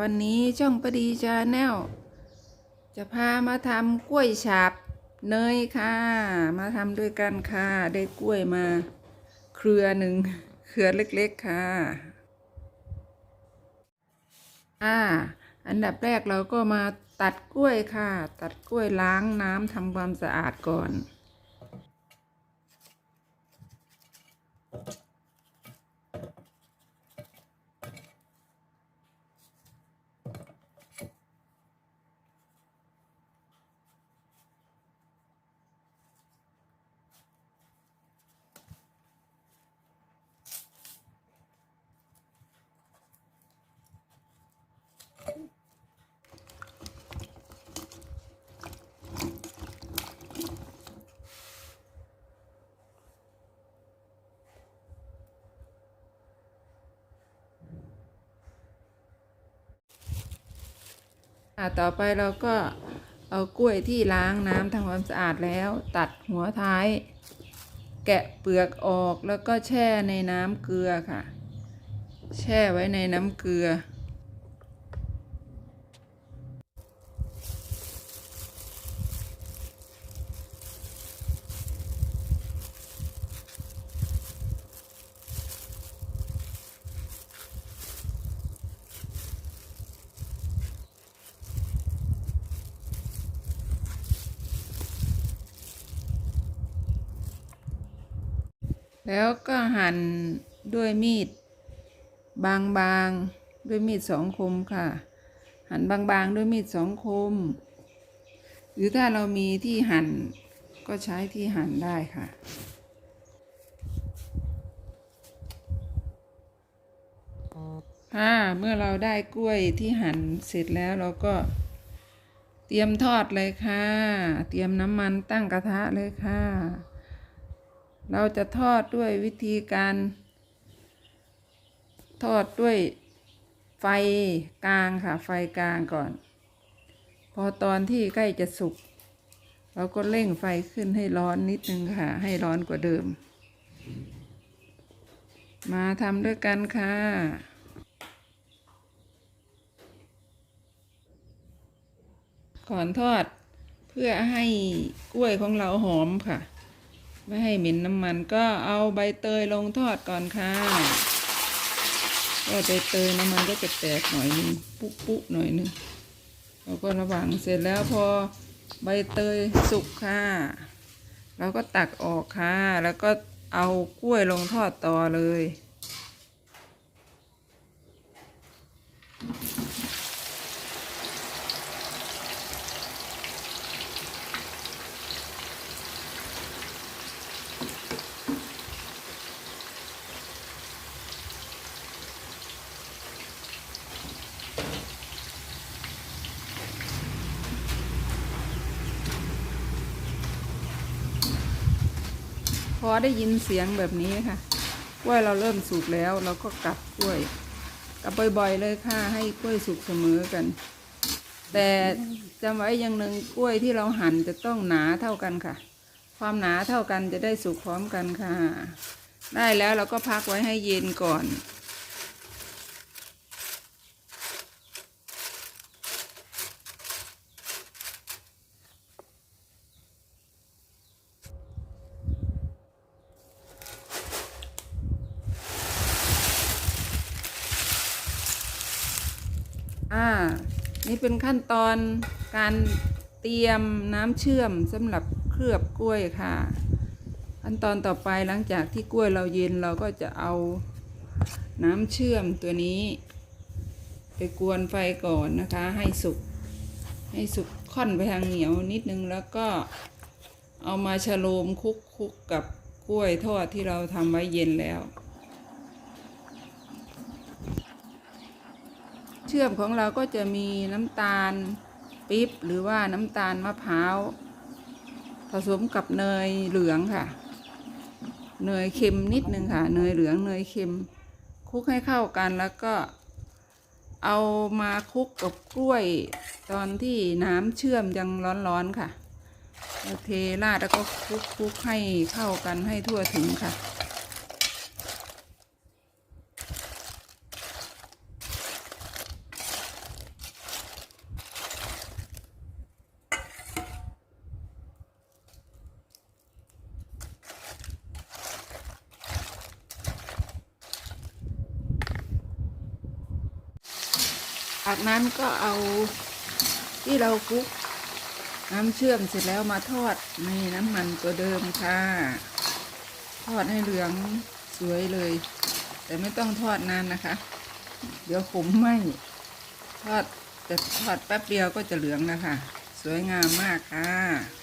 วันนี้ช่องปดีชาแนลจะพามาทำกล้วยฉาบเนยค่ะ มาทำด้วยกันค่ะ ได้กล้วยมาเครือหนึ่งเครือเล็กๆค่ะอ่าอันดับแรกเราก็มาตัดกล้วยค่ะ ตัดกล้วยล้างน้ำทำความสะอาดก่อน่ะต่อไปเราก็เอากล้วยที่ล้างน้ำทำความสะอาดแล้ว ตัดหัวท้าย แกะเปลือกออกแล้วก็แช่ในน้ำเกลือค่ะ แช่ไว้ในน้ำเกลือ แล้วก็หั่นด้วยมีด บางๆด้วยมีดสองคมค่ะ หั่นบางๆด้วยมีดสองคม หรือถ้าเรามีที่หั่นก็ใช้ที่หั่นได้ค่ะค่ะเมื่อเราได้กล้วยที่หั่นเสร็จแล้วเราก็เตรียมทอดเลยค่ะ เตรียมน้ำมันตั้งกระทะเลยค่ะ เราจะทอดด้วยวิธีการ ทอดด้วยไฟกลางค่ะ ไฟกลางก่อน พอตอนที่ใกล้จะสุก เราก็เร่งไฟขึ้นให้ร้อนนิดนึงค่ะ ให้ร้อนกว่าเดิม มาทำด้วยกันค่ะก่อนทอดเพื่อให้กล้วยของเราหอมค่ะ ไม่ให้เหม็นน้ำมันก็เอาใบเตยลงทอดก่อนค่ะก็ใบเตยน้ำมันก็จะแตกหน่อยนึงปุ๊ปุ๊หน่อยนึงเราก็ระวังเสร็จแล้วพอใบเตยสุกค่ะ เราก็ตักออกค่ะ แล้วก็เอากล้วยลงทอดต่อเลย พอได้ยินเสียงแบบนี้ค่ะกล้วยเราเริ่มสุกแล้วเราก็กลับกล้วยกลับบ่อยๆเลยค่ะ ให้กล้วยสุกเสมอกัน แต่จำไว้อย่างหนึ่งกล้วยที่เราหั่นจะต้องหนาเท่ากันค่ะ ความหนาเท่ากันจะได้สุกพร้อมกันค่ะ ได้แล้วเราก็พักไว้ให้เย็นก่อน อ่า นี่เป็นขั้นตอนการเตรียมน้ำเชื่อมสำหรับเคลือบกล้วยค่ะ ขั้นตอนต่อไปหลังจากที่กล้วยเราเย็นเราก็จะเอาน้ำเชื่อมตัวนี้ ไปกวนไฟก่อนนะคะ ให้สุกให้สุกค่อนไปทางเหนียวนิดนึงแล้วก็เอามาชะโลมคลุกคุกกับกล้วยทอดที่เราทำไว้เย็นแล้ว ชื่อมของเราก็จะมีน้ำตาลปิ๊บหรือว่าน้ำตาลมะพร้าวผสมกับเนยเหลืองค่ะ เนยเค็มนิดนึงค่ะ เนยเหลืองเนยเค็มคลุกให้เข้ากันแล้วก็เอามาคลุกกับกล้วยตอนที่น้ำเชื่อมยังร้อนๆค่ะเทราดแล้วก็คลุกคลุกให้เข้ากันให้ทั่วถึงค่ะ จากนั้นก็เอาที่เราคลุกน้ำเชื่อมเสร็จแล้วมาทอดในน้ำมันตัวเดิมค่ะ ทอดให้เหลืองสวยเลย แต่ไม่ต้องทอดนานนะคะ เดี๋ยวขมไหมทอดแต่ทอดแป๊บเดียวก็จะเหลืองแล้วค่ะ สวยงามมากค่ะ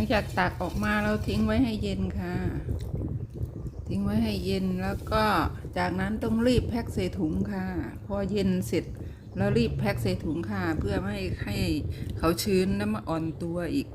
ลังจากตักออกมาเราทิ้งไว้ให้เย็นค่ะ ทิ้งไว้ให้เย็นแล้วก็จากนั้นต้องรีบแพ็คใส่ถุงค่ะ พอเย็นเสร็จแล้วรีบแพ็คใส่ถุงค่ะ เพื่อไม่ให้เขาชื้นแล้วมาอ่อนตัวอีก